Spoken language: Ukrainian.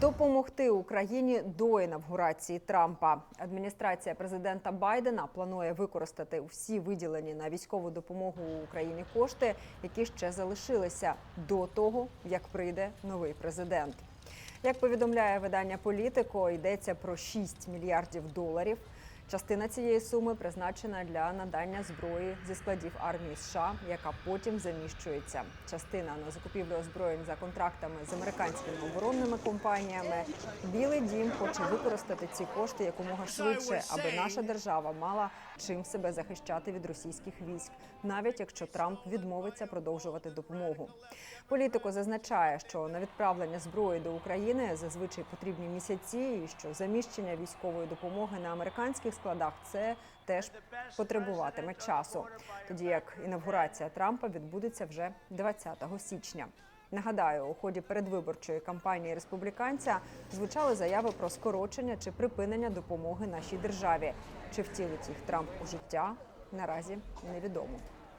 Допомогти Україні до інавгурації Трампа. Адміністрація президента Байдена планує використати всі виділені на військову допомогу Україні кошти, які ще залишилися до того, як прийде новий президент. Як повідомляє видання Політико, йдеться про 6 мільярдів доларів. Частина цієї суми призначена для надання зброї зі складів армії США, яка потім заміщується. Частина на закупівлю озброєнь за контрактами з американськими оборонними компаніями. Білий дім хоче використати ці кошти якомога швидше, аби наша держава мала чим себе захищати від російських військ, навіть якщо Трамп відмовиться продовжувати допомогу. Політико зазначає, що на відправлення зброї до України зазвичай потрібні місяці, і що заміщення військової допомоги на американських складах це теж потребуватиме часу. Тоді як інавгурація Трампа відбудеться вже 20 січня. Нагадаю, у ході передвиборчої кампанії республіканця звучали заяви про скорочення чи припинення допомоги нашій державі. Чи втілить їх Трамп у життя наразі невідомо.